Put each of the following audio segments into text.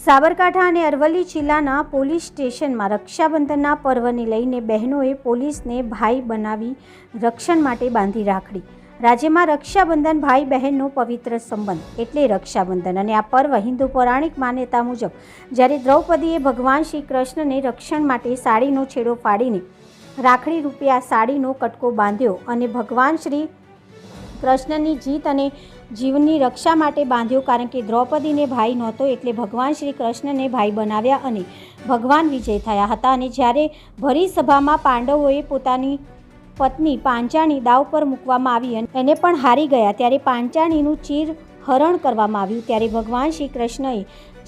સાબરકાંઠા અને અરવલ્લી જિલ્લાના પોલીસ સ્ટેશનમાં રક્ષાબંધનના પર્વને લઈને બહેનોએ પોલીસને ભાઈ બનાવી રક્ષણ માટે બાંધી રાખડી. રાજ્યમાં રક્ષાબંધન, ભાઈ બહેનનો પવિત્ર સંબંધ એટલે રક્ષાબંધન અને આ પર્વ હિન્દુ પૌરાણિક માન્યતા મુજબ જ્યારે દ્રૌપદીએ ભગવાન શ્રી કૃષ્ણને રક્ષણ માટે સાડીનો છેડો ફાડીને રાખડી રૂપે આ સાડીનો કટકો બાંધ્યો અને ભગવાન શ્રી કૃષ્ણની જીત અને જીવનની રક્ષા માટે બાંધ્યો કારણ કે દ્રૌપદીને ભાઈ નહોતો એટલે ભગવાન શ્રી કૃષ્ણને ભાઈ બનાવ્યા અને ભગવાન વિજય થયા હતા. અને જ્યારે ભરી સભામાં પાંડવોએ પોતાની પત્ની પાંચાણી દાવ પર મૂકવામાં આવી અને એને પણ હારી ગયા, ત્યારે પાંચાણીનું ચીર હરણ કરવામાં આવ્યું ત્યારે ભગવાન શ્રી કૃષ્ણએ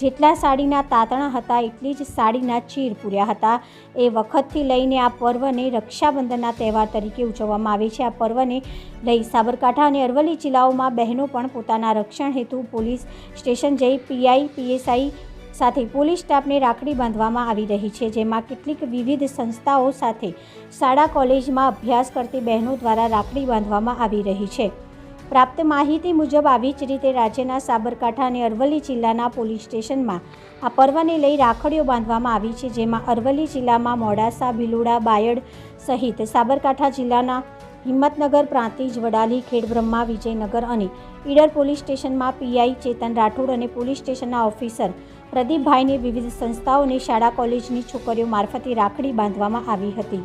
જેટલા સાડીના તાતણા હતા એટલી જ સાડીના ચીર પૂર્યા હતા. એ વખતથી લઈને આ પર્વને રક્ષાબંધનના તહેવાર તરીકે ઉજવવામાં આવે છે. આ પર્વને લઈ સાબરકાંઠા અને અરવલ્લી જિલ્લાઓમાં બહેનો પણ પોતાના રક્ષણ હેતુ પોલીસ સ્ટેશન જઈ પીઆઈ, પીએસઆઈ સાથે પોલીસ સ્ટાફને રાખડી બાંધવામાં આવી રહી છે. જેમાં કેટલીક વિવિધ સંસ્થાઓ સાથે શાળા, કોલેજમાં અભ્યાસ કરતી બહેનો દ્વારા રાખડી બાંધવામાં આવી રહી છે. પ્રાપ્ત માહિતી મુજબ આવી જ રીતે રાજ્યના સાબરકાંઠા અને અરવલ્લી જિલ્લાના પોલીસ સ્ટેશનમાં આ પર્વને લઈ રાખડીઓ બાંધવામાં આવી છે, જેમાં અરવલ્લી જિલ્લામાં મોડાસા, ભિલોડા, બાયડ સહિત સાબરકાંઠા જિલ્લાના હિંમતનગર, પ્રાંતિજ, વડાલી, ખેડબ્રહ્મા, વિજયનગર અને ઈડર પોલીસ સ્ટેશનમાં પીઆઈ ચેતન રાઠોડ અને પોલીસ સ્ટેશનના ઓફિસર પ્રદીપભાઈને વિવિધ સંસ્થાઓ અને શાળા કોલેજની છોકરીઓ મારફતે રાખડી બાંધવામાં આવી હતી.